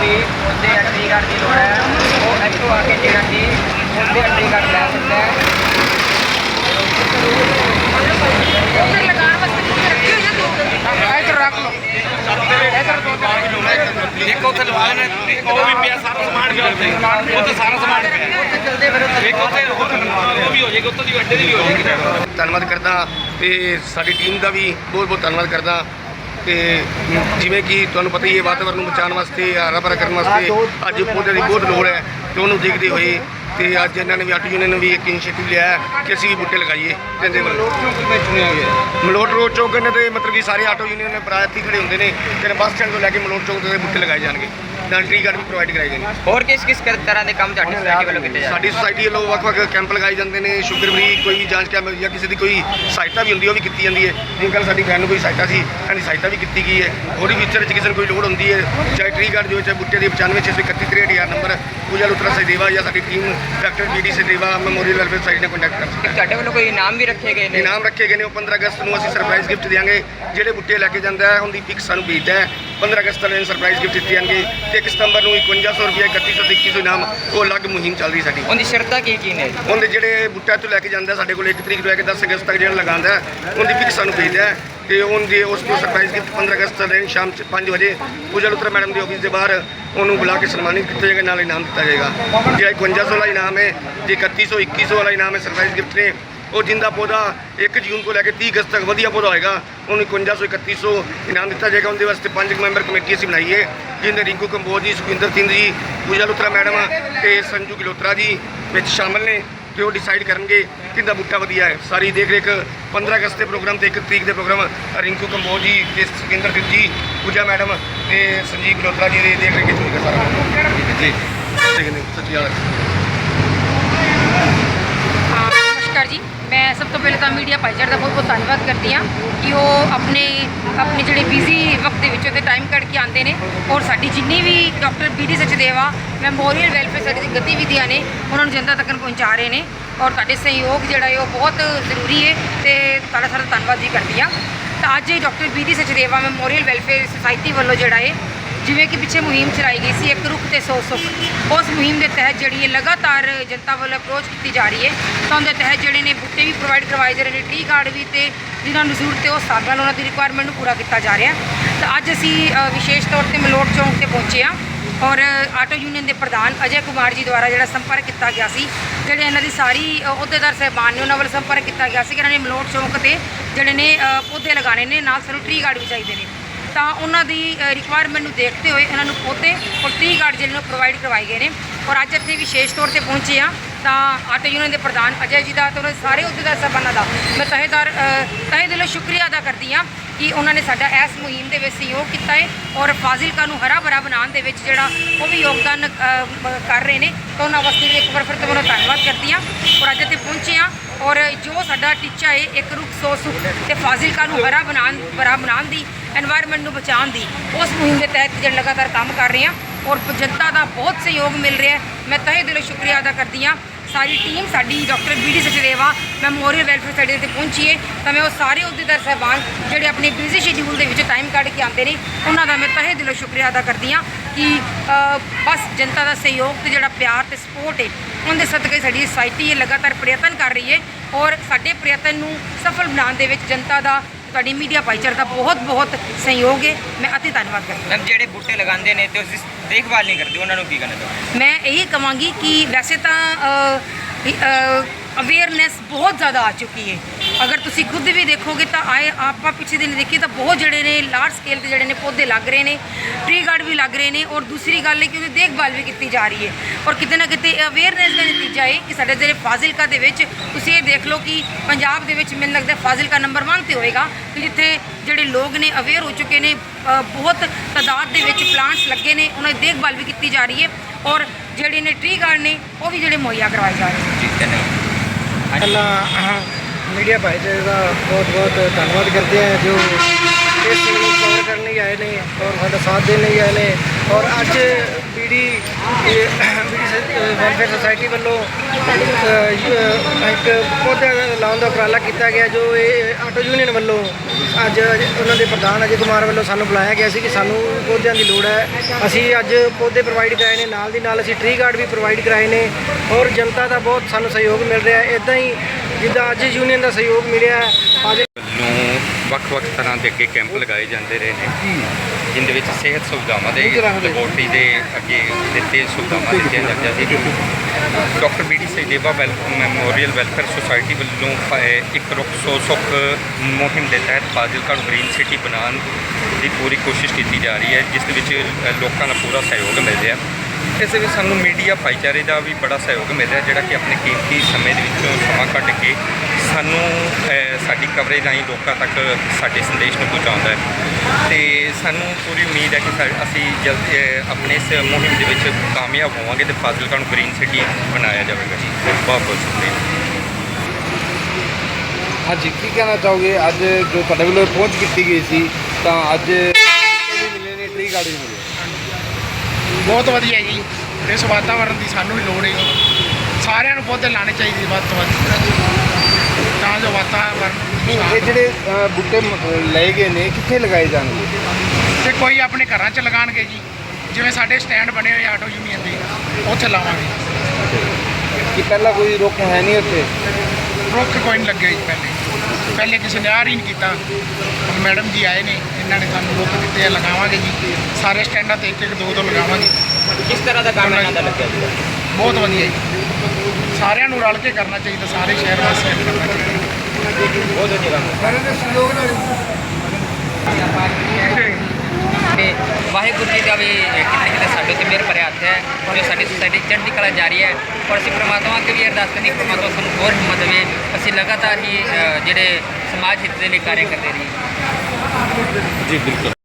ਵੀ ਉਹਦੇ entry card ਦੀ ਲੋੜ ਹੈ ਉਹ ਇੱਥੋਂ ਆ ਕੇ ਜਿਹੜਾ ਕਿ ਉਹਦੇ ਐਂਟਰੀ ਕਾਰਡ ਲੈ ਸਕਦਾ ਹੈ ਇੱਧਰ ਰੱਖ ਲਓ ਇੱਧਰ ਦੋ ਇੱਕ ਉੱਥੇ ਲਵਾ ਨੇ ਉਹ ਵੀ ਪਿਆ ਸਾਰਾ ਸਮਾਨ ਵੀ ਉੱਥੇ ਉੱਥੇ ਸਾਰਾ ਸਮਾਨ ਪਿਆ ਉੱਥੇ ਚੱਲਦੇ ਫਿਰ ਉੱਥੇ ਇੱਕ ਉੱਥੇ ਉਹ ਵੀ ਹੋ ਜਾਏਗੀ ਉੱਥੇ ਦੀ ਅੱਡੇ ਦੀ ਵੀ ਹੋ ਜਾਏਗੀ ਧੰਨਵਾਦ ਕਰਦਾ ਤੇ ਸਾਡੀ ਟੀਮ ਦਾ ਵੀ ਬਹੁਤ ਬਹੁਤ ਧੰਨਵਾਦ ਕਰਦਾ। ਤੇ ਜਿਵੇਂ ਕਿ ਤੁਹਾਨੂੰ ਪਤਾ ਹੀ ਹੈ ਵਾਤਾਵਰਨ ਨੂੰ ਬਚਾਉਣ ਵਾਸਤੇ ਹਰਾ ਭਰਾ ਕਰਨ ਵਾਸਤੇ ਅੱਜ ਪੌਦੇ ਦੀ ਬਹੁਤ ਲੋੜ ਹੈ ਤੇ ਉਹਨੂੰ ਦੇਖਦੇ ਹੋਏ ਤੇ ਅੱਜ ਇਹਨਾਂ ਨੇ ਵੀ ਆਟੋ ਯੂਨੀਅਨ ਨੇ ਵੀ ਇੱਕ ਇਨੀਸ਼ੀਏਟਿਵ ਲਿਆ ਕਿ ਅਸੀਂ ਵੀ ਬੂਟੇ ਲਗਾਈਏ ਕਹਿੰਦੇ ਵੱਲੋਂ। ਮਲੋਟ ਰੋਡ ਚੌਕ ਨੇ ਤੇ ਮਤਲਬ ਕਿ ਸਾਰੇ ਆਟੋ ਯੂਨੀਅਨ ਨੇ ਪ੍ਰਾਇਤੀ ਖੜੇ ਹੁੰਦੇ ਨੇ ਕਿ ਬੱਸ ਸਟੈਂਡ ਤੋਂ ਲੈ ਕੇ ਮਲੋਟ ਚੌਕ ਤੇ ਬੂਟੇ ਲਗਾਏ ਜਾਣਗੇ। ਨਾਲ ਟ੍ਰੀ ਗਾਰਡ ਵੀ ਪ੍ਰੋਵਾਈਡ ਕਰਾਏ ਗਏ ਨੇ ਹੋਰ ਕਿਸ ਕਿਸ ਤਰ੍ਹਾਂ ਦੇ ਕੰਮ ਤੁਹਾਡੀ ਸੋਸਾਇਟੀ ਵੱਲੋਂ ਕੀਤੇ ਜਾ ਰਹੇ? ਸਾਡੀ ਸੁਸਾਇਟੀ ਵੱਲੋਂ ਵੱਖ-ਵੱਖ ਕੈਂਪ ਲਗਾਏ ਜਾਂਦੇ ਨੇ ਸ਼ੂਗਰ ਫਰੀ ਕੋਈ ਜਾਂਚ ਕੈਂਪ ਜਾਂ ਕਿਸੇ ਦੀ ਕੋਈ ਸਹਾਇਤਾ ਵੀ ਹੁੰਦੀ ਹੈ ਉਹ ਵੀ ਕੀਤੀ ਜਾਂਦੀ ਹੈ ਜਿਵੇਂ ਕੱਲ੍ਹ ਸਾਡੀ ਭੈਣ ਨੂੰ ਕੋਈ ਸਹਾਇਤਾ ਸੀ ਸਾਡੀ ਸਹਾਇਤਾ ਵੀ ਕੀਤੀ ਗਈ ਹੈ ਹੋਰ ਵੀ ਵਿੱਚ ਕਿਸੇ ਨੂੰ ਕੋਈ ਲੋੜ ਹੁੰਦੀ ਹੈ ਚਾਹੇ ਟ੍ਰੀ ਗਾਰਡ ਦੇ ਵਿੱਚ ਚਾਹੇ ਬੁੱਟੇ ਦੀ 9561363000 ਨੰਬਰ ਪੂਜਾ ਲੁਤਰਾ ਸਹਿਦੇਵਾ ਜਾਂ ਸਾਡੀ team doctor B D Sahdeva memorial welfare society ਨਾਲ ਕੰਟੈਕਟ ਕਰ ਸਕਦੇ ਤੁਹਾਡੇ ਵੱਲੋਂ ਕੋਈ ਇਨਾਮ ਵੀ ਰੱਖੇ ਗਏ ਨੇ? ਨੇ ਇਨਾਮ ਰੱਖੇ ਗਏ ਨੇ ਉਹ 15 ਅਗਸਤ ਨੂੰ ਅਸੀਂ ਸਰਪ੍ਰਾਈਜ਼ ਗਿਫਟ ਦਿਆਂਗੇ। ਜਿਹੜੇ ਬੁੱਟੇ ਲੈ ਕੇ ਜਾਂਦਾ ਹੈ ਉਹਦੀ ਪਿਕ ਸਾਨੂੰ ਭੇਜਦਾ ਹੈ। 15 ਅਗਸਤ ਨੂੰ ਸਰਪ੍ਰਾਈਜ਼ ਗਿਫਟ ਦਿੱਤੇ ਜਾਣਗੇ ਤੇ 1 ਸਤੰਬਰ ਨੂੰ 5100 ਰੁਪਏ 3100 ਤੇ 2100 ਇਨਾਮ ਉਹ ਅਲੱਗ ਮੁਹਿੰਮ ਚੱਲ ਰਹੀ ਸਾਡੀ। ਉਹਦੀ ਸ਼ਰਤਾਂ ਕੀ ਕੀ ਨੇ? ਉਹਦੇ ਜਿਹੜੇ ਬੁੱਟਾ ਤੋਂ ਲੈ ਕੇ ਜਾਂਦਾ ਸਾਡੇ ਕੋਲ 1 ਤਰੀਕ ਤੋਂ ਲੈ ਕੇ 10 ਅਗਸਤ ਤੱਕ ਜਿਹੜਾ ਲਗਾਉਂਦਾ ਉਹਦੀ ਪਿਕ ਸਾਨੂੰ ਭੇਜਦਾ ਹੈ ਤੇ ਉਹਦੇ ਉਸ ਨੂੰ ਸਰਪ੍ਰਾਈਜ਼ ਗਿਫਟ 15 ਅਗਸਤ ਨੂੰ ਸ਼ਾਮ 5 ਵਜੇ ਪੂਜਾ ਲੁਤਰਾ ਮੈਡਮ ਦੇ ਆਫਿਸ ਦੇ ਬਾਹਰ ਉਹਨੂੰ ਬੁਲਾ ਕੇ ਸਨਮਾਨਿਤ ਕੀਤਾ ਜਾਏਗਾ ਨਾਲ ਇਨਾਮ ਦਿੱਤਾ ਜਾਏਗਾ। ਜਿਹੜਾ 5100 ਵਾਲਾ ਇਨਾਮ ਹੈ ਜੇ 3100 2100 ਵਾਲਾ ਇਨਾਮ ਹੈ ਸਰਪ੍ਰਾਈਜ਼ ਗਿਫਟ ਨੇ ਉਹ ਜਿੰਦਾ ਪੌਦਾ 1 ਜੂਨ ਤੋਂ ਲੈ ਕੇ 30 ਅਗਸਤ ਤੱਕ ਵਧੀਆ ਪੌਦਾ ਹੋਏਗਾ। ਉਹਨੂੰ 5100 3100 ਇਨਾਮ ਦਿੱਤਾ ਜਾਏਗਾ। ਉਹਦੇ ਵਾਸਤੇ ਪੰਜ ਮੈਂਬਰ ਕਮੇਟੀ ਅਸੀਂ ਬਣਾਈ ਹੈ ਜਿਹਦੇ ਰਿੰਕੂ ਕੰਬੋਜ ਜੀ ਸੁਖਿੰਦਰ ਸਿੰਘ ਜੀ ਪੂਜਾ ਲੁਤਰਾ ਮੈਡਮ ਤੇ ਸੰਜੂ ਗਿਲੋਤਰਾ ਜੀ ਵਿੱਚ ਸ਼ਾਮਲ ਨੇ ਤੇ ਉਹ ਡਿਸਾਈਡ ਕਰਨਗੇ ਕਿੰਦਾ ਬੂਟਾ ਵਧੀਆ ਹੈ। ਸਾਰੀ ਦੇਖ ਰੇਖ 15 ਅਗਸਤ ਦੇ ਪ੍ਰੋਗਰਾਮ ਤੇ 1 ਤਰੀਕ ਦੇ ਪ੍ਰੋਗਰਾਮ ਰਿੰਕੂ ਕੰਬੋਜ ਜੀ ਤੇ ਸੁਖਿੰਦਰ ਸਿੰਘ ਜੀ ਪੂਜਾ ਮੈਡਮ ਤੇ ਸੰਜੀਵ ਗਿਲੋਤਰਾ ਜੀ ਦੇ ਦੇਖ ਰੇਖ ਵਿੱਚ ਹੋਏਗਾ ਸਾਰਾ। ਜੀ। ਸੱਚੀ ਗੱਲ ਹਾਂ, ਨਮਸਕਾਰ ਜੀ ਮੈਂ ਸਭ ਤੋਂ ਪਹਿਲੇ ਤਾਂ ਮੀਡੀਆ ਭਾਈਚਾਰੇ ਦਾ ਬਹੁਤ ਬਹੁਤ ਧੰਨਵਾਦ ਕਰਦੀ ਹਾਂ ਕਿ ਉਹ ਆਪਣੇ ਆਪਣੇ ਜਿਹੜੇ ਬਿਜ਼ੀ ਵਕਤ ਦੇ ਵਿੱਚ ਤੇ ਟਾਈਮ ਕੱਢ ਕੇ ਆਉਂਦੇ ਨੇ ਔਰ ਸਾਡੀ ਜਿੰਨੀ ਵੀ doctor B D Sachdeva memorial welfare ਸਾਡੀ ਗਤੀਵਿਧੀਆਂ ਨੇ, ਉਹਨਾਂ ਨੂੰ ਜਨਤਾ ਤੱਕ ਪਹੁੰਚਾ ਰਹੇ ਨੇ ਔਰ ਤੁਹਾਡੇ ਸਹਿਯੋਗ ਜਿਹੜਾ ਹੈ ਉਹ ਬਹੁਤ ਜ਼ਰੂਰੀ ਹੈ ਤੇ ਤੁਹਾਡਾ ਸਾਰਾ ਧੰਨਵਾਦ ਵੀ ਕਰਦੀ ਹਾਂ। ਤਾਂ ਅੱਜ doctor B D Sachdeva memorial welfare society ਵੱਲੋਂ ਜਿਹੜਾ ਹੈ ਜਿਵੇਂ ਕਿ ਪਿੱਛੇ ਮੁਹਿੰਮ ਚਲਾਈ ਗਈ ਸੀ, ਇੱਕ ਰੁੱਖ ਤੇ 100 ਸੁੱਖ। ਉਸ ਮੁਹਿੰਮ ਦੇ ਤਹਿਤ ਜਿਹੜੀ ਹੈ ਲਗਾਤਾਰ ਜਨਤਾ ਵੱਲੋਂ ਅਪਰੋਚ ਕੀਤੀ ਜਾ ਰਹੀ ਹੈ, ਤਾਂ ਉਹਦੇ ਤਹਿਤ ਜਿਹੜੇ ਨੇ ਬੂਟੇ ਵੀ ਪ੍ਰੋਵਾਈਡ ਕਰਵਾਏ ਜਾ ਰਹੇ ਨੇ, ਟੀ ਕਾਰਡ ਵੀ ਤੇ ਜਿਨ੍ਹਾਂ ਨੂੰ ਜ਼ਰੂਰਤ ਹੈ ਉਸ ਹਿਸਾਬ ਨਾਲ ਉਹਨਾਂ ਦੀ ਰਿਕੁਆਇਰਮੈਂਟ ਨੂੰ ਪੂਰਾ ਕੀਤਾ ਜਾ ਰਿਹਾ। ਤਾਂ ਅੱਜ ਅਸੀਂ ਵਿਸ਼ੇਸ਼ ਤੌਰ ਤੇ ਮਲੋਟ ਚੌਂਕ ਤੇ ਪਹੁੰਚੇ ਹਾਂ ਔਰ ਆਟੋ ਯੂਨੀਅਨ ਦੇ ਪ੍ਰਧਾਨ ਅਜੇ ਕੁਮਾਰ ਜੀ ਦੁਆਰਾ ਜਿਹੜਾ ਸੰਪਰਕ ਕੀਤਾ ਗਿਆ ਸੀ, ਜਿਹੜੇ ਇਹਨਾਂ ਦੀ ਸਾਰੀ ਅਹੁਦੇਦਾਰ ਸਹਿਬਾਨ ਨੇ ਉਹਨਾਂ ਵੱਲ ਸੰਪਰਕ ਕੀਤਾ ਗਿਆ ਸੀ ਕਿ ਇਹਨਾਂ ਨੇ ਮਲੋਟ ਚੌਂਕ ਤੇ ਜਿਹੜੇ ਨੇ ਪੌਦੇ ਲਗਾਣੇ ਨੇ, ਨਾਲ ਸਾਨੂੰ ਟਰੀ ਕਾਰਡ ਵੀ ਚਾਹੀਦੇ ਨੇ। ਤਾਂ ਉਹਨਾਂ ਦੀ ਰਿਕੁਆਇਰਮੈਂਟ ਨੂੰ ਦੇਖਦੇ ਹੋਏ ਇਹਨਾਂ ਨੂੰ ਪੌਦੇ ਔਰ ਟੀ ਗਾਰਡ ਜਿਹੜੇ ਨੇ ਪ੍ਰੋਵਾਈਡ ਕਰਵਾਏ ਗਏ ਨੇ ਔਰ ਅੱਜ ਇੱਥੇ ਵਿਸ਼ੇਸ਼ ਤੌਰ ਤੇ ਪਹੁੰਚੇ ਆ ਤਾਂ ਆਟੋ ਯੂਨੀਅਨ ਦੇ ਪ੍ਰਧਾਨ ਅਜੈ ਜੀ ਦਾ ਤੇ ਉਹਨਾਂ ਦੇ ਸਾਰੇ ਉਦਯੋਗਾਂ ਸਭਨਾਂ ਦਾ। ਮੈਂ ਤਹਿਦਾਰ ਤਹੇ ਦਿਲੋਂ ਸ਼ੁਕਰੀਆ ਅਦਾ ਕਰਦੀ ਹਾਂ ਕਿ ਉਹਨਾਂ ਨੇ ਸਾਡਾ ਇਸ ਮੁਹਿੰਮ ਦੇ ਵਿੱਚ ਸਹਿਯੋਗ ਕੀਤਾ ਹੈ ਔਰ ਫਾਜ਼ਿਲਕਾ ਨੂੰ ਹਰਾ ਭਰਾ ਬਣਾਉਣ ਦੇ ਵਿੱਚ ਜਿਹੜਾ ਉਹ ਵੀ ਯੋਗਦਾਨ ਕਰ ਰਹੇ ਨੇ। ਤਾਂ ਉਹਨਾਂ ਵਾਸਤੇ ਵੀ ਇੱਕ ਵਾਰ ਫਿਰ ਤੋਂ ਮੈਂ ਧੰਨਵਾਦ ਕਰਦੀ ਹਾਂ ਔਰ ਅੱਜ ਇੱਥੇ ਪਹੁੰਚੇ ਹਾਂ ਔਰ ਜੋ ਸਾਡਾ ਟੀਚਾ ਹੈ, ਇੱਕ ਰੁੱਖ ਸੌ ਸੁੱਖ ਤੇ ਫਾਜ਼ਿਲਕਾ ਨੂੰ ਹਰਾ ਬਣਾਉਣ ਭਰਾ ਬਣਾਉਣ ਦੀ এনवायरमेंट ਨੂੰ ਬਚਾਉਣ ਦੀ, ਉਸ ਮੁਹਿੰਮ ਦੇ ਤਹਿਤ ਜਿਹੜੇ ਲਗਾਤਾਰ ਕੰਮ ਕਰ ਰਹੇ ਹਾਂ। ਔਰ ਜਨਤਾ ਦਾ ਬਹੁਤ ਸਹਿਯੋਗ ਮਿਲ ਰਿਹਾ ਮੈਂ ਤਹਿ ਦਿਲੋਂ ਸ਼ੁਕਰੀਆ ਅਦਾ ਕਰਦੀ ਹਾਂ। ਸਾਰੀ ਟੀਮ ਸਾਡੀ doctor B D Sachdeva memorial welfare study ਤੇ ਪਹੁੰਚੀ ਹੈ ਤਾਂ ਮੈਂ ਉਹ ਸਾਰੇ ਅਹੁਦੇਦਾਰ ਸਾਹਿਬਾਨ ਜਿਹੜੇ ਆਪਣੇ ਬਿਜ਼ੀ ਸ਼ਡਿਊਲ ਦੇ ਵਿੱਚ ਟਾਈਮ ਕੱਢ ਕੇ ਆਉਂਦੇ ਨੇ, ਉਹਨਾਂ ਦਾ ਮੈਂ ਤਹਿ ਦਿਲੋਂ ਸ਼ੁਕਰੀਆ ਅਦਾ ਕਰਦੀ ਹਾਂ ਕਿ ਬਸ ਜਨਤਾ ਦਾ ਸਹਿਯੋਗ ਤੇ ਜਿਹੜਾ ਪਿਆਰ ਤੇ ਸਪੋਰਟ ਹੈ ਉਹਦੇ ਸਦਕੇ ਸਾਡੀ ਸੁਸਾਇਟੀ ਇਹ ਲਗਾਤਾਰ ਪ੍ਰਯਤਨ ਕਰ ਰਹੀ ਹੈ ਔਰ ਸਾਡੇ ਪ੍ਰਯਤਨ ਨੂੰ ਸਫਲ ਬਣਾਉਣ ਦੇ ਵਿੱਚ ਜਨਤਾ ਦਾ ਤੁਹਾਡੀ ਮੀਡੀਆ ਭਾਈਚਾਰੇ ਦਾ ਬਹੁਤ ਬਹੁਤ ਸਹਿਯੋਗ ਹੈ। ਮੈਂ ਅਤੀ ਧੰਨਵਾਦ ਕਰਦੀ ਹਾਂ। ਮੈਮ ਜਿਹੜੇ ਬੂਟੇ ਲਗਾਉਂਦੇ ਨੇ ਤੇ ਉਸ ਦੀ ਦੇਖਭਾਲ ਨਹੀਂ ਕਰਦੇ ਉਹਨਾਂ ਨੂੰ ਕੀ ਕਰਨਾ ਚਾਹੁੰਦੇ ਮੈਂ ਇਹ ਕਵਾਂਗੀ ਕਿ ਵੈਸੇ ਤਾਂ ਅਵੇਅਰਨੈਸ ਬਹੁਤ ਜ਼ਿਆਦਾ ਆ ਚੁੱਕੀ ਹੈ। ਅਗਰ ਤੁਸੀਂ ਖੁਦ ਵੀ ਦੇਖੋਗੇ ਤਾਂ ਆਏ ਆਪਾਂ ਪਿਛਲੇ ਦਿਨ ਦੇਖੀ ਤਾਂ ਬਹੁਤ ਜਿਹੜੇ ਨੇ ਲਾਰਜ ਸਕੇਲ ਤੇ ਜਿਹੜੇ ਨੇ ਪੌਦੇ ਲੱਗ ਰਹੇ ਨੇ ਟ੍ਰੀ ਗਾਰਡ ਵੀ ਲੱਗ ਰਹੇ ਨੇ ਔਰ ਦੂਸਰੀ ਗੱਲ ਹੈ ਕਿ ਉਹਦੀ ਦੇਖਭਾਲ ਵੀ ਕੀਤੀ ਜਾ ਰਹੀ ਹੈ ਔਰ ਕਿਤੇ ਨਾ ਕਿਤੇ ਅਵੇਅਰਨੈਸ ਦਾ ਨਤੀਜਾ ਹੈ ਕਿ ਸਾਡੇ ਜਿਹੜੇ ਫਾਜ਼ਿਲਕਾ ਦੇ ਵਿੱਚ ਤੁਸੀਂ ਇਹ ਦੇਖ ਲਓ ਕਿ ਪੰਜਾਬ ਦੇ ਵਿੱਚ ਮੈਨੂੰ ਲੱਗਦਾ ਫਾਜ਼ਿਲਕਾ ਨੰਬਰ 1 ਤੇ ਹੋਏਗਾ ਕਿ ਜਿੱਥੇ ਜਿਹੜੇ ਲੋਕ ਨੇ ਅਵੇਅਰ ਹੋ ਚੁੱਕੇ ਨੇ ਬਹੁਤ ਤਾਦਾਦ ਦੇ ਵਿੱਚ ਪਲਾਂਟਸ ਲੱਗੇ ਨੇ ਉਹਨਾਂ ਦੀ ਦੇਖਭਾਲ ਵੀ ਕੀਤੀ ਜਾ ਰਹੀ ਹੈ ਔਰ ਜਿਹੜੇ ਨੇ ਟ੍ਰੀ ਗਾਰਡ ਨੇ ਉਹ ਵੀ ਜਿਹੜੇ ਮੁਹੱਈਆ ਕਰਵਾਏ ਜਾ ਰਹੇ ਨੇ। ਜੀ ਧੰਨਵਾਦ। ਮੀਡੀਆ ਭਾਈਚਾਰੇ ਦਾ ਬਹੁਤ ਬਹੁਤ ਧੰਨਵਾਦ ਕਰਦੇ ਹਾਂ ਜੋ ਇਸ ਚੀਜ਼ ਨੂੰ ਕਵਰ ਕਰਨ ਲਈ ਆਏ ਨੇ ਔਰ ਸਾਡਾ ਸਾਥ ਦੇਣ ਲਈ ਆਏ ਨੇ। ਔਰ ਅੱਜ ਬੀਡੀ ਬੀਡੀ ਵੈਲਫੇਅਰ ਸੁਸਾਇਟੀ ਵੱਲੋਂ ਇੱਕ ਪੌਦੇ ਲਾਉਣ ਦਾ ਉਪਰਾਲਾ ਕੀਤਾ ਗਿਆ ਜੋ ਇਹ ਆਟੋ ਯੂਨੀਅਨ ਵੱਲੋਂ ਅੱਜ ਉਹਨਾਂ ਦੇ ਪ੍ਰਧਾਨ ਅਜੇ ਕੁਮਾਰ ਵੱਲੋਂ ਸਾਨੂੰ ਬੁਲਾਇਆ ਗਿਆ ਸੀ ਕਿ ਸਾਨੂੰ ਪੌਦਿਆਂ ਦੀ ਲੋੜ ਹੈ। ਅਸੀਂ ਅੱਜ ਪੌਦੇ ਪ੍ਰੋਵਾਈਡ ਕਰਾਏ ਨੇ, ਨਾਲ ਦੀ ਨਾਲ ਅਸੀਂ ਟ੍ਰੀ ਗਾਰਡ ਵੀ ਪ੍ਰੋਵਾਈਡ ਕਰਾਏ ਨੇ ਔਰ ਜਨਤਾ ਦਾ ਬਹੁਤ ਸਾਨੂੰ ਸਹਿਯੋਗ ਮਿਲ ਰਿਹਾ ਹੈ। ਇਦਾਂ ਹੀ ਜਿੱਦਾਂ ਅੱਜ ਯੂਨੀਅਨ ਦਾ ਸਹਿਯੋਗ ਮਿਲਿਆ ਹੈ ਅੱਜ ਨੂੰ ਵੱਖ-ਵੱਖ ਤਰ੍ਹਾਂ ਦੇ ਅੱਗੇ ਕੈਂਪ ਲਗਾਏ ਜਾਂਦੇ ਰਹੇ ਨੇ। ਜਿੰਦੇ ਵਿੱਚ ਸਿਹਤ ਸੁਵਿਧਾਵਾਂ ਦੇ ਲੈਬੋਰਟਰੀ ਦੇ। ਅੱਗੇ ਦਿੱਤੇ ਸੁਵਿਧਾਵਾਂ ਦਿੱਤੀਆਂ ਜਾਂਦੀਆਂ ਸੀ। Doctor B D Sachdeva well memorial welfare society ਵੱਲੋਂ ਇੱਕ ਰੁੱਖ ਸੌ ਸੁੱਖ ਮੁਹਿੰਮ ਦੇ ਤਹਿਤ ਫਾਜ਼ਿਲਕਾ ਨੂੰ ਗ੍ਰੀਨ ਸਿਟੀ ਬਣਾਉਣ ਦੀ ਪੂਰੀ ਕੋਸ਼ਿਸ਼ ਕੀਤੀ ਜਾ ਰਹੀ ਹੈ ਜਿਸ ਦੇ ਵਿੱਚ ਲੋਕਾਂ ਦਾ ਪੂਰਾ ਸਹਿਯੋਗ ਮਿਲ ਰਿਹਾ ਇਸ ਵਿੱਚ ਸਾਨੂੰ ਮੀਡੀਆ ਭਾਈਚਾਰੇ ਦਾ ਵੀ ਬੜਾ ਸਹਿਯੋਗ ਮਿਲ ਰਿਹਾ, ਜਿਹੜਾ ਕਿ ਆਪਣੇ ਕੀਮਤੀ ਸਮੇਂ ਦੇ ਵਿੱਚੋਂ ਸਮਾਂ ਕੱਢ ਕੇ ਸਾਨੂੰ ਸਾਡੀ ਕਵਰੇਜ ਰਾਹੀਂ ਲੋਕਾਂ ਤੱਕ ਸਾਡੇ ਸੰਦੇਸ਼ ਨੂੰ ਪਹੁੰਚਾਉਂਦਾ ਹੈ। ਤੇ ਸਾਨੂੰ ਪੂਰੀ ਉਮੀਦ ਹੈ ਕਿ ਸਾ- ਅਸੀਂ ਜਲਦ ਆਪਣੇ ਇਸ ਮੁਹਿੰਮ ਦੇ ਵਿੱਚ ਕਾਮਯਾਬ ਹੋਵਾਂਗੇ ਤੇ ਫਾਜ਼ਿਲਕਾ ਨੂੰ ਗ੍ਰੀਨ ਸਿਟੀ ਬਣਾਇਆ ਜਾਵੇਗਾ ਜੀ। ਬਹੁਤ ਬਹੁਤ ਸ਼ੁਕਰੀਆ। ਹਾਂਜੀ, ਕੀ ਕਹਿਣਾ ਚਾਹੋਗੇ? ਅੱਜ ਜੋ ਤੁਹਾਡੇ ਵੱਲੋਂ ਪਹੁੰਚ ਕੀਤੀ ਗਈ ਸੀ, ਤਾਂ ਅੱਜ ਮਿਲੇ ਨੇ ਟ੍ਰੀ ਗਾਰਡ ਬਹੁਤ ਵਧੀਆ ਜੀ। ਇਸ ਵਾਤਾਵਰਣ ਦੀ ਸਾਨੂੰ ਵੀ ਲੋੜ ਹੈ ਸਾਰਿਆਂ ਨੂੰ ਪੌਦੇ ਲਾਣੇ ਚਾਹੀਦੇ ਵੱਧ ਤੋਂ ਵੱਧ। ਤਾਂ ਜੋ ਵਾਤਾਵਰਣ ਨਹੀਂ ਇਹ ਜਿਹੜੇ ਬੂਟੇ ਲਏ ਗਏ ਨੇ ਕਿੱਥੇ ਲਗਾਏ ਜਾਣਗੇ? ਤੇ ਕੋਈ ਆਪਣੇ ਘਰਾਂ 'ਚ ਲਗਾਣਗੇ ਜੀ। ਜਿਵੇਂ ਸਾਡੇ ਸਟੈਂਡ ਬਣੇ ਹੋਏ ਆਟੋ ਯੂਨੀਅਨ ਦੇ ਉੱਥੇ ਲਾਵਾਂਗੇ। ਕਿ ਪਹਿਲਾਂ ਕੋਈ ਰੁੱਖ ਹੈ ਨਹੀਂ ਉੱਥੇ? ਰੁੱਖ ਕੋਈ ਨਹੀਂ ਲੱਗੇ ਜੀ ਪਹਿਲੇ। ਪਹਿਲੇ ਕਿਸੇ ਨੇ ਆਰ ਹੀ ਨਹੀਂ ਕੀਤਾ ਹੁਣ ਮੈਡਮ ਜੀ ਆਏ ਨੇ ਇਹਨਾਂ ਨੇ ਸਾਨੂੰ ਰੁੱਖ ਦਿੱਤੇ ਆ ਲਗਾਵਾਂਗੇ ਜੀ। ਸਾਰੇ ਸਟੈਂਡਾਂ ਤੇ ਇੱਕ ਇੱਕ ਦੋ ਦੋ ਲਗਾਵਾਂਗੇ। ਕਿਸ ਤਰ੍ਹਾਂ ਦਾ ਕੰਮ ਇਹਨਾਂ ਦਾ ਲੱਗਿਆ ਜੀ? ਬਹੁਤ ਵਧੀਆ ਜੀ। ਸਾਰਿਆਂ ਨੂੰ ਰਲ ਕੇ ਕਰਨਾ ਚਾਹੀਦਾ ਸਾਰੇ ਸ਼ਹਿਰ ਵਾਸੀਆਂ ਨੂੰ ਕਰਨਾ ਚਾਹੀਦਾ। ਬਹੁਤ ਵਧੀਆ ਕੰਮ। ਤੇ ਵਾਹਿਗੁਰੂ ਜੀ ਦਾ ਵੀ ਸਾਡੇ ਤੇ ਮਿਹਰ ਭਰਿਆ ਹੱਥ ਹੈ, ਜੋ ਸਾਡੀ ਸੁਸਾਇਟੀ ਚੜ੍ਹਦੀ ਕਲਾ ਜਾਰੀ ਹੈ, ਔਰ ਅਸੀਂ ਪ੍ਰਮਾਤਮਾ ਅੱਗੇ ਵੀ ਅਰਦਾਸ ਕਰਨੀ ਕਿ ਪ੍ਰਮਾਤਮਾ ਸਾਨੂੰ ਹੋਰ ਹਿੰਮਤ ਦੇਵੇ। ਅਸੀਂ ਲਗਾਤਾਰ ਹੀ ਜਿਹੜੇ ਸਮਾਜ ਹਿੱਤ ਦੇ ਲਈ ਕਾਰਜ ਕਰਦੇ ਰਹੀਏ। ਜੀ, ਬਿਲਕੁਲ।